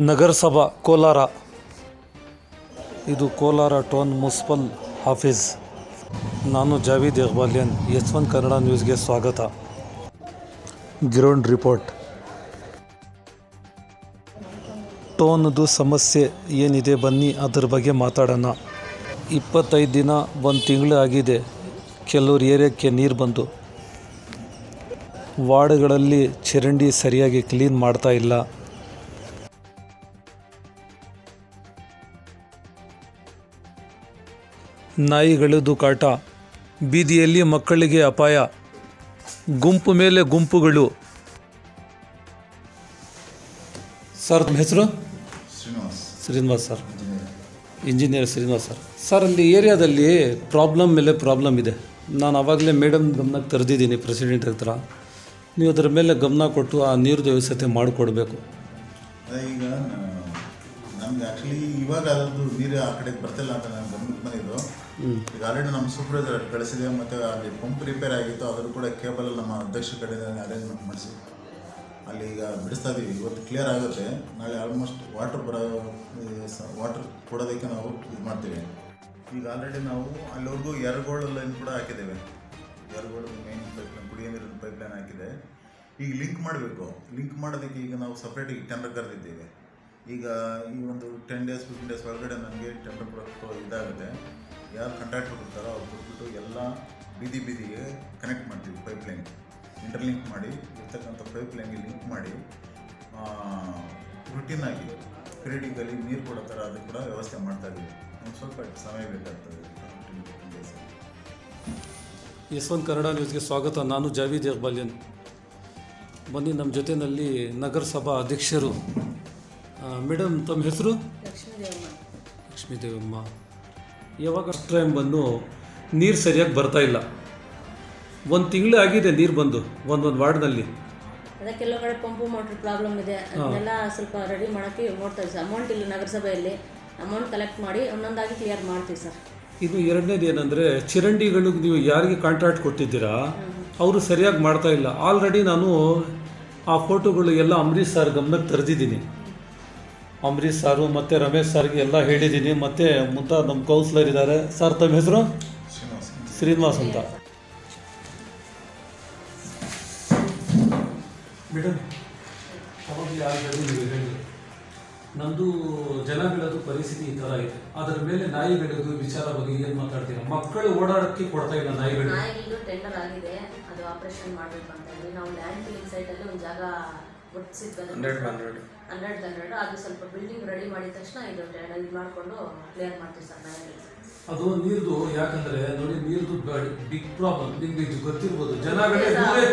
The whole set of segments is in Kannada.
ನಗರಸಭಾ ಕೋಲಾರ. ಇದು ಕೋಲಾರ ಟೌನ್ ಮುನ್ಸಿಪಲ್ ಆಫೀಸ್. ನಾನು ಜಾವೀದ್ ಇಕ್ಬಾಲಿಯನ್ ಎಸ್ ಒನ್ ಕನ್ನಡ ನ್ಯೂಸ್ಗೆ ಸ್ವಾಗತ. Ground report. ಟೋನ್ದು ಸಮಸ್ಯೆ ಏನಿದೆ ಬನ್ನಿ, ಅದ್ರ ಬಗ್ಗೆ ಮಾತಾಡೋಣ. ಇಪ್ಪತ್ತೈದು ದಿನ ಒಂದು ತಿಂಗಳು ಆಗಿದೆ. ಕೆಲವ್ರ ಏರಿಯಾಕ್ಕೆ ನೀರು ಬಂದು. ವಾರ್ಡ್ಗಳಲ್ಲಿ ಚರಂಡಿ ಸರಿಯಾಗಿ ಕ್ಲೀನ್ ಮಾಡ್ತಾ ಇಲ್ಲ. ನಾಯಿಗಳದು ಕಾಟ ಬೀದಿಯಲ್ಲಿ ಮಕ್ಕಳಿಗೆ ಅಪಾಯ ಗುಂಪು ಮೇಲೆ ಗುಂಪುಗಳು. ಸರ್ ಹೆಸರು? Srinivas. Srinivas sir. Engineer. Srinivas sir. Sir ಅಲ್ಲಿ ಏರಿಯಾದಲ್ಲಿ ಪ್ರಾಬ್ಲಮ್ ಮೇಲೆ ಪ್ರಾಬ್ಲಮ್ ಇದೆ. ನಾನು ಆವಾಗಲೇ ಮೇಡಮ್ ಗಮನಕ್ಕೆ ತರೆದಿದ್ದೀನಿ ಪ್ರೆಸಿಡೆಂಟ್ ಹತ್ರ. ನೀವು ಅದರ ಮೇಲೆ ಗಮನ ಕೊಟ್ಟು ಆ ನೀರು ವ್ಯವಸ್ಥೆ ಮಾಡಿಕೊಡ್ಬೇಕು. ಈಗ ನಮ್ಗೆ ಆ್ಯಕ್ಚುಲಿ ಇವಾಗ ಅದ್ರದ್ದು ನೀರು ಆ ಕಡೆ ಬರ್ತಿಲ್ಲ ಅಂತ ನಾನು ಗಮನಕ್ಕೆ ಬಂದಿದ್ದು. ಈಗ ಆಲ್ರೆಡಿ ನಮ್ಮ ಸೂಪರ್ವೈಸರ್ ಕಳಿಸಿದೆ ಮತ್ತು ಅಲ್ಲಿ ಪಂಪ್ ರಿಪೇರ್ ಆಗಿತ್ತು ಅದ್ರ ಕೂಡ ಕೇಬಲ್ ನಮ್ಮ ಅಧ್ಯಕ್ಷ ಕಡೆಯಿಂದ ಅರೇಂಜ್ಮೆಂಟ್ ಮಾಡಿಸಿ. ಅಲ್ಲಿ ಈಗ ಬಿಡಿಸ್ತಾ ಇದೀವಿ. ಇವತ್ತು ಕ್ಲಿಯರ್ ಆಗುತ್ತೆ. ನಾಳೆ ಆಲ್ಮೋಸ್ಟ್ ವಾಟರ್ ಬರೋ ವಾಟರ್ ಕೊಡೋದಕ್ಕೆ ನಾವು ಇದು ಮಾಡ್ತೀವಿ. ಈಗ ಆಲ್ರೆಡಿ ನಾವು ಅಲ್ಲಿವರೆಗೂ ಎರಗೋಳ ಲೈನ್ ಕೂಡ ಹಾಕಿದ್ದೇವೆ. ಎರಗೋಳ ಮೇನ್ ಪೈಪ್ ಲೈನ್ ಕುಡಿಯೋ ನೀರಿನ ಪೈಪ್ ಲೈನ್ ಹಾಕಿದೆ. ಈಗ ಲಿಂಕ್ ಮಾಡಬೇಕು. ಲಿಂಕ್ ಮಾಡೋದಕ್ಕೆ ಈಗ ನಾವು ಸಪ್ರೇಟಾಗಿ ಟೆಂಡರ್ ಕರೆದಿದ್ದೇವೆ. ಈಗ ಈ ಒಂದು ಟೆನ್ ಡೇಸ್ ಫಿಫ್ಟೀನ್ ಡೇಸ್ ಒಳಗಡೆ ನನಗೆ ಟೆಂಡರ್ ಪ್ರಾಡಕ್ಟು ಇದಾಗುತ್ತೆ. ಯಾರು ಕಾಂಟ್ರಾಕ್ಟರ್ ಕೊಡ್ತಾರೋ ಅವ್ರು ಕೊಟ್ಬಿಟ್ಟು ಎಲ್ಲ ಬೀದಿ ಬೀದಿಗೆ ಕನೆಕ್ಟ್ ಮಾಡ್ತೀವಿ ಪೈಪ್ ಲೈನ್ ಇಂಟರ್ಲಿಂಕ್ ಮಾಡಿ, ಇರ್ತಕ್ಕಂಥ ಪೈಪ್ ಲೈನ್ಗೆ ಲಿಂಕ್ ಮಾಡಿ ರುಟೀನ್ ಆಗಿ ಕ್ರಿಟಿಕಲಿ ನೀರು ಕೊಡೋ ಥರ ಅದು ಕೂಡ ವ್ಯವಸ್ಥೆ ಮಾಡ್ತಾ ಇದ್ದೀವಿ. ಒಂದು ಸ್ವಲ್ಪ ಸಮಯ ಬೇಕಾಗ್ತದೆ ಯಶವಂತ್ ಕನ್ನಡ ನ್ಯೂಸ್ಗೆ ಸ್ವಾಗತ. ನಾನು ಜಾವೀದ್ ಇಕ್ಬಾಲಿಯನ್ ಬನ್ನಿ ನಮ್ಮ ಜೊತೆಯಲ್ಲಿ ನಗರಸಭಾ ಅಧ್ಯಕ್ಷರು ಮೇಡಮ್ ತಮ್ಮ ಹೆಸರು? ಲಕ್ಷ್ಮೀ ದೇವಮ್ಮ. ಯಾವಾಗ ಫಸ್ಟ್ ಟೈಮ್ ಬಂದು ನೀರು ಸರಿಯಾಗಿ ಬರ್ತಾ ಇಲ್ಲ? ಒಂದು ತಿಂಗಳು ಆಗಿದೆ ನೀರು ಬಂದು ಒಂದೊಂದು ವಾರ್ಡ್ನಲ್ಲಿ. ಅದೇ ಕೆಲವು ಕಡೆ ಪಂಪು ಮೋಟ್ರ್ ಪ್ರಾಬ್ಲಮ್ ಇದೆ. ಅದನ್ನೆಲ್ಲ ಸ್ವಲ್ಪ ರೆಡಿ ಮಾಡೋಕ್ಕೆ ನೋಡ್ತಾ ಸರ್. ಅಮೌಂಟ್ ಇಲ್ಲ ನಗರಸಭೆಯಲ್ಲಿ ಅಮೌಂಟ್ ಕಲೆಕ್ಟ್ ಮಾಡಿ ಒಂದೊಂದಾಗಿ ಕ್ಲಿಯರ್ ಮಾಡ್ತೀವಿ ಸರ್. ಇದು ಎರಡನೇದು ಏನಂದರೆ ಚರಂಡಿಗಳು ನೀವು ಯಾರಿಗೆ ಕಾಂಟ್ರಾಕ್ಟ್ ಕೊಟ್ಟಿದ್ದೀರಾ ಅವರು ಸರಿಯಾಗಿ ಮಾಡ್ತಾ ಇಲ್ಲ. ಆಲ್ರೆಡಿ ನಾನು ಆ ಫೋಟೋಗಳು ಎಲ್ಲ ಅಂಬರೀಷ್ ಸರ್ ಗಮನಕ್ಕೆ ತರೆದಿದ್ದೀನಿ. ಅಂಬರೀಷ್ ಸಾರು ಮತ್ತು ರಮೇಶ್ ಸರ್ಗೆ ಎಲ್ಲ ಹೇಳಿದ್ದೀನಿ. ಮತ್ತು ಮುಂತಾದ ನಮ್ಮ ಕೌನ್ಸಿಲರ್ ಇದ್ದಾರೆ. ಸರ್ ತಮ್ಮ ಹೆಸರು? ಶ್ರೀನಿವಾಸ್ ಅಂತ. ಮೇಡಮ್ ನಂದು ಜನ ಬೆಳೆದು ಪರಿಸ್ಥಿತಿ ಈ ಥರ ಇದೆ. ಅದರ ಮೇಲೆ ನಾಯಿ ಬೆಳೆದು ವಿಚಾರ ಬಗ್ಗೆ ಏನು ಮಾತಾಡ್ತೀರಾ? ಮಕ್ಕಳು ಓಡಾಡಕ್ಕೆ ಕೊಡ್ತಾ ಇಲ್ಲ ನಾಯಿ ಬೆಳೆದು. ಟೆಂಡರ್ ಆಗಿದೆ. ಅದು ಆಪರೇಷನ್ ಮಾಡಬೇಕು ಅಂತ ಹೇಳಿ. ನಾವು ಲ್ಯಾಂಡ್ ಫಿಲಿಂಗ್ ಸೈಟಲ್ಲಿ ಒಂದು ಜಾಗ ಒಟ್ಟಿಸಿದ್ವಿ ಹಂಡ್ರೆಡ್ ಹಂಡ್ರೆಡ್ ಹಂಡ್ರೆಡ್ ಅದು ಸ್ವಲ್ಪ ಬಿಲ್ಡಿಂಗ್ ರೆಡಿ ಮಾಡಿದ ತಕ್ಷಣ ಇದು ಇದು ಮಾಡಿಕೊಂಡು ಕ್ಲಿಯರ್ ಮಾಡ್ತೀವಿ ಸರ್ ಅದು ನೀರ್ದು ಯಾಕಂದ್ರೆ ನೋಡಿ ನೀರ್ದು ಬಿಗ್ ಪ್ರಾಬ್ಲಮ್ ನಿಮ್ಗೆ ಇದು ಗೊತ್ತಿರ್ಬೋದು. ಜನಗಳೇ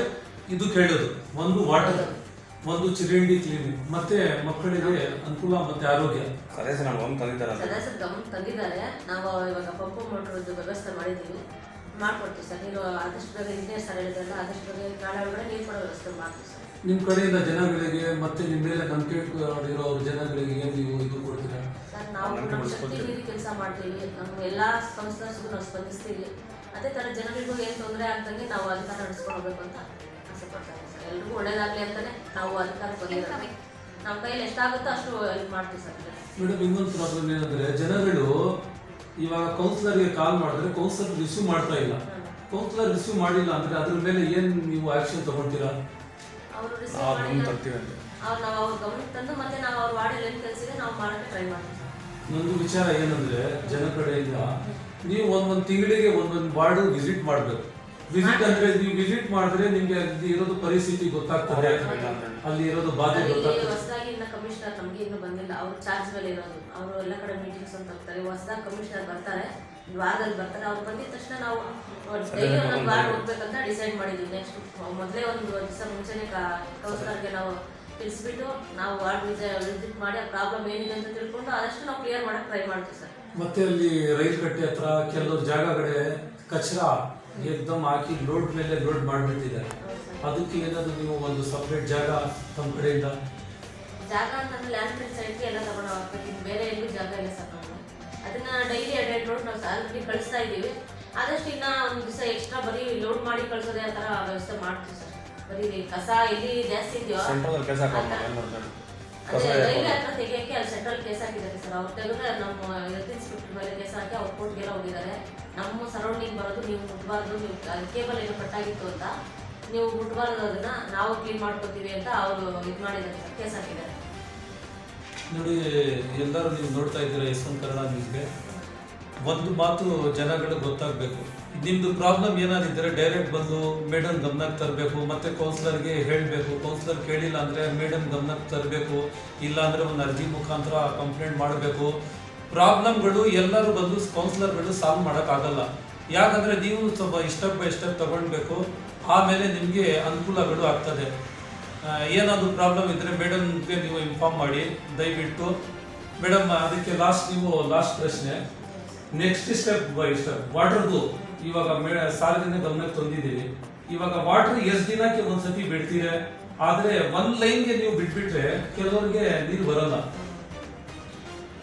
ಇದು ಕೇಳೋದು. ಒಂದು ವಾಟರ್ ಒಂದು ಚಿರಂಡಿ ಕ್ಲೀನಿಂಗ್ ಮತ್ತೆ ಮಕ್ಕಳಿಗೆ ಅನುಕೂಲ ಮತ್ತೆ ಆರೋಗ್ಯ. ಸರ್ ನಾವು ಒಂದು ತಂದಿದ್ದಾರೆ ಸದಸ್ಯರು ತಂದಿದ್ದಾರೆ. ನಾವು ಇವಾಗ ಪಂಪು ಮೋಟ್ರದ್ದು ವ್ಯವಸ್ಥೆ ಮಾಡಿದ್ದೀವಿ. ಮಾಡ್ಕೊಡ್ತೀವಿ ಸರ್. ನೀರು ಆದಷ್ಟು ಬೇಗ ಇಂಜಿನಿಯರ್ ಸರ್ ಹೇಳಿದ್ರಲ್ಲ ಆದಷ್ಟು ಬೇಗ ನಾಳೆ ಒಳಗಡೆ ನೀರು ಕೊಡೋ ವ್ಯವಸ್ಥೆ ಮಾಡ್ತೀವಿ ಸರ್. ನಿಮ್ಮ ಕಡೆಯಿಂದ ಜನಗಳಿಗೆ ಮತ್ತೆ ನಿಮ್ಮ ಮೇಲೆ ಕಂಪ್ಲೇಂಟ್ ಇರೋ ಅವ್ರ ಜನಗಳಿಗೆ ಏನು ನೀವು ಇದು ಕೊಡ್ತೀರಾ? ಸರ್ ನಾವು ನಮ್ಮ ಶಕ್ತಿ ಮೀರಿ ಕೆಲಸ ಮಾಡ್ತೀವಿ. ನಮ್ಮ ಎಲ್ಲ ಸಂಸ್ಥೆಗೂ ನಾವು ಸ್ಪಂದಿಸ್ತೀವಿ. ಅದೇ ಥರ ಜನಗಳಿಗೂ ಏನು ತೊಂದರೆ ಆಗ್ದಂಗೆ ನಾವು ಅಧಿಕಾರ ನಡೆಸ್ಕೊಂಡು ಹೋಗ್ಬೇಕು ಅಂತ ಆಸೆ ಸರ್ ಎಲ್ರಿಗೂ ಒಳ್ಳೇದಾಗಲಿ ಅಂತಲೇ ನಾವು ಅಧಿಕಾರ ಬಂದಿರೋದು ನಮ್ಮ ಕೈಯಲ್ಲಿ ಎಷ್ಟಾಗುತ್ತೋ ಅಷ್ಟು ಹೆಲ್ಪ್ ಮಾಡ್ತೀವಿ ಸರ್ ಮೇಡಮ್ ಇನ್ನೊಂದು ಪ್ರಾಬ್ಲಮ್ ಏನಂದ್ರೆ ಜನಗಳು ಇವಾಗ ಕೌನ್ಸಿಲರ್ಗೆ ಕಾಲ್ ಮಾಡಿದ್ರೆ ಕೌನ್ಸಿಲರ್ ರಿಸೀವ್ ಮಾಡ್ತಾ ಇಲ್ಲ. ಕೌನ್ಸಿಲರ್ ರಿಸೀವ್ ಮಾಡಿಲ್ಲ ಅಂದ್ರೆ ಅದ್ರ ಮೇಲೆ ಏನು ನೀವು ಆಕ್ಷನ್ ತಗೊಳ್ತೀರಾ? ಅವರು ರಿಸೀವ್ ಮಾಡಿಲ್ಲ ಅವ್ರು ನಾವು ಅವ್ರ ಗಮನಕ್ಕೆ ತಂದು ಮತ್ತೆ ನಾವು ಅವ್ರ ವಾರ್ಡಲ್ಲಿ ಏನು ಕೆಲಸ ಇದೆ ನಾವು ಮಾಡೋಕ್ಕೆ ಟ್ರೈ ಮಾಡ್ತೀವಿ. ನಂದು ವಿಚಾರ ಏನಂದ್ರೆ ಜನ ಕಡೆಯಿಂದ ನೀವು ಒಂದೊಂದು ತಿಂಗಳಿಗೆ ಒಂದೊಂದು ವಾರ್ಡ್ ವಿಸಿಟ್ ಮಾಡಬೇಕು. ವಿಸಿಟ್ ಅಂದ್ರೆ ನೀವು ವಿಸಿಟ್ ಮಾಡಿದ್ರೆ ನಿಮ್ಗೆ ಅಲ್ಲಿ ಇರೋದು ಪರಿಸ್ಥಿತಿ ಗೊತ್ತಾಗ್ತದೆ. ಅಲ್ಲಿ ಇರೋದು ಬಾಧೆ ಗೊತ್ತಾಗ್ತದೆ. ಹೊಸದಾಗಿ ಇನ್ನ ಕಮಿಷನರ್ ನಮಗೆ ಇನ್ನು ಬಂದಿಲ್ಲ. ಅವ್ರು ಚಾರ್ಜ್ ಮೇಲೆ ಇರೋದು. ಅವರು ಎಲ್ಲ ಕಡೆ ಮೀಟಿಂಗ್ಸ್ ಅಂತ ಹೋಗ್ತಾರೆ ಹೊಸದಾಗಿ ಕಮಿಷನರ್ ಬರ್ತಾರೆ. ವಾರದಲ್ಲಿ ಬರ್ತಾರೆ. ಅವ್ರು ಬಂದಿದ ತಕ್ಷಣ ನಾವು ಡೈಲಿ ಒಂದೊಂದು ವಾರ ಹೋಗ್ಬೇಕಂತ ಡಿಸೈಡ್ ಮಾಡಿದ್ವಿ. ನೆಕ್ಸ್ಟ್ ಮೊದಲೇ ಒಂದು ದಿವಸ ಮುಂಚೆನೆ ಕೌನ್ಸಿಲರ್ಗೆ ನಾವು ತಿಳಿಸ್ಬಿಟ್ಟು ನಾವು ವಾರ್ಡ್ ವಿಸಿಟ್ ಮಾಡಿ ಆ ಪ್ರಾಬ್ಲಮ್ ಏನಿದೆ ಅಂತ ತಿಳ್ಕೊಂಡು ಆದಷ್ಟು ನಾವು ಕ್ಲಿಯರ್ ಮಾಡಕ್ಕೆ ಟ್ರೈ ಮಾಡ್ತೀವಿ ಸರ್. ಮತ್ತೆ ಅಲ್ಲಿ ರೈಲ್ ಕಟ್ಟೆ ಹತ್ರ ಕೆಲವು ಜಾಗಗಳೇ ಕಚ್ರ ಏಕ್ದಮ್ ಹಾಕಿ ಲೋಡ್ ಮೇಲೆ ಲೋಡ್ ಮಾಡಿಬಿಟ್ಟಿದ್ದಾರೆ. ಅದಕ್ಕೆ ಏನಾದರೂ ನೀವು ಒಂದು ಸಪ್ರೇಟ್ ಜಾಗ ತಮ್ಮ ಕಡೆಯಿಂದ? ಜಾಗ ಅಂತಂದ್ರೆ ಲ್ಯಾಂಡ್ ಸೈಡ್ಗೆ ಎಲ್ಲ ತಗೊಂಡು ಹೋಗ್ಬೇಕು. ಬೇರೆ ಎಲ್ಲೂ ಜಾಗ ಇಲ್ಲ ಸರ್ ಅದನ್ನ ಡೈಲಿ ಎರಡೆರಡು ಲೋಡ್ ನಾವು ಆಲ್ರೆಡಿ ಕಳಿಸ್ತಾ ಇದ್ದೀವಿ. ಆದಷ್ಟು ಇನ್ನ ಒಂದು ದಿವಸ ಎಕ್ಸ್ಟ್ರಾ ಬರೀ ಲೋಡ್ ಮಾಡಿ ಕಳ್ಸೋದೇ ಆ ಥರ ವ್ಯವಸ್ಥೆ ಮಾಡ್ತೀವಿ ಸರ್. ಬರೀ ಕಸ ಇಲ್ಲಿ ಜಾಸ್ತಿ ಇದೆಯೋ ಅದೇ ರೈಲ್ವೆ ಹತ್ರ ತೆಗಿಯೋಕ್ಕೆ ಅಲ್ಲಿ ಸೆಂಟ್ರಲ್ ಕೇಸ್ ಹಾಕಿದ್ದಾರೆ ಸರ್. ಅವ್ರು ತೆಗೆದ್ರೆ ನಮ್ಮ ಹೆಲ್ತ್ ಇನ್ಸ್ಪೆಕ್ಟರ್ ಮೇಲೆ ಕೇಸ್ ಹಾಕಿ ಅವ್ರು ಕೋರ್ಟ್ಗೆಲ್ಲ ಹೋಗಿದ್ದಾರೆ. ನಮ್ಮ ಸರೌಂಡಿಂಗ್ ಬರೋದು ನೀವು ಮುಟ್ಬಾರ್ದು ನೀವು ಕೇಬಲ್ ಏನು ಕಟ್ಟಾಗಿತ್ತು ಅಂತ. ನೀವು ಮುಟ್ಬಾರ್ದು ಅದನ್ನ ನಾವು ಕ್ಲೀನ್ ಮಾಡ್ಕೊತೀವಿ ಅಂತ ಅವರು ಇದು ಮಾಡಿದ್ದಾರೆ ಸರ್. ಕೇಸ್ ಹಾಕಿದ್ದಾರೆ. ನೋಡಿ, ಎಲ್ಲರೂ ನೀವು ನೋಡ್ತಾ ಇದ್ದೀರಾ ಯಶವಂತ ಕನ್ನಡ ನಿಮಗೆ ಒಂದು ಮಾತು ಜನಗಳಿಗೆ ಗೊತ್ತಾಗಬೇಕು. ನಿಮ್ಮದು ಪ್ರಾಬ್ಲಮ್ ಏನಾದಿದ್ದರೆ ಡೈರೆಕ್ಟ್ ಬಂದು ಮೇಡಮ್ ಗಮನಕ್ಕೆ ತರಬೇಕು, ಮತ್ತು ಕೌನ್ಸಿಲರ್ಗೆ ಹೇಳಬೇಕು. ಕೌನ್ಸಿಲರ್ ಕೇಳಿಲ್ಲ ಅಂದರೆ ಮೇಡಮ್ ಗಮನಕ್ಕೆ ತರಬೇಕು ಇಲ್ಲ ಅಂದರೆ ಒಂದು ಅರ್ಜಿ ಮುಖಾಂತರ ಕಂಪ್ಲೇಂಟ್ ಮಾಡಬೇಕು. ಪ್ರಾಬ್ಲಮ್ಗಳು ಎಲ್ಲರೂ ಬಂದು ಕೌನ್ಸಿಲರ್ಗಳು ಸಾಲ್ವ್ ಮಾಡೋಕ್ಕಾಗಲ್ಲ. ಯಾಕಂದರೆ ನೀವು ಸ್ವಲ್ಪ ಸ್ಟೆಪ್ ಬೈ ಸ್ಟೆಪ್ ತಗೊಳ್ಬೇಕು. ಆಮೇಲೆ ನಿಮಗೆ ಅನುಕೂಲಗಳು ಆಗ್ತದೆ. ಏನಾದರೂ ಪ್ರಾಬ್ಲಮ್ ಇದ್ದರೆ ಮೇಡಮ್ಗೆ ನೀವು ಇನ್ಫಾರ್ಮ್ ಮಾಡಿ ದಯವಿಟ್ಟು. ಮೇಡಮ್ ಅದಕ್ಕೆ ಲಾಸ್ಟ್ ನೀವು ಲಾಸ್ಟ್ ಪ್ರಶ್ನೆ. ನೆಕ್ಸ್ಟ್ ಸ್ಟೆಪ್ ಬೈ ಸ್ಟೆಪ್ ವಾಟರ್ದು ಇವಾಗ ಮೇ ಸಾಲದಿಂದ ಗಮನಕ್ಕೆ ತಂದಿದ್ದೀವಿ. ಇವಾಗ ವಾಟರ್ ಎಷ್ಟು ದಿನಕ್ಕೆ ಒಂದ್ಸತಿ ಬಿಡ್ತೀರ? ಆದರೆ ಒಂದು ಲೈನ್ಗೆ ನೀವು ಬಿಟ್ಬಿಟ್ರೆ ಕೆಲವರಿಗೆ ನೀರು ಬರಲ್ಲ.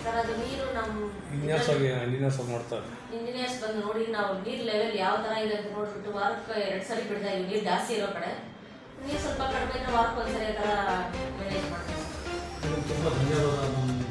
ಸರ್ ಅದು ನೀರು ನಮ್ಮ ಮಾಡ್ತಾರೆ ಇಂಜಿನಿಯರ್ಸ್ ಬಂದು ನೋಡಿ ನಾವು ನೀರ್ ಲೆವೆಲ್ ಯಾವ ತರ ಇದೆ ಅಂತ ನೋಡ್ಬಿಟ್ಟು ವಾರಕ್ಕೆ ಎರಡ್ ಸರಿ ಬಿಡ್ತಾ ಇದೀವಿ. ನೀರ್ ಜಾಸ್ತಿ ಇರೋ ಕಡೆ. ನೀವು ಸ್ವಲ್ಪ ಕಡಿಮೆ ವಾರಕ್ಕೊಂದ್ಸರಿ ಆ ಥರ ಮ್ಯಾನೇಜ್ ಮಾಡ್ತೀನಿ ತುಂಬ ಧನ್ಯವಾದ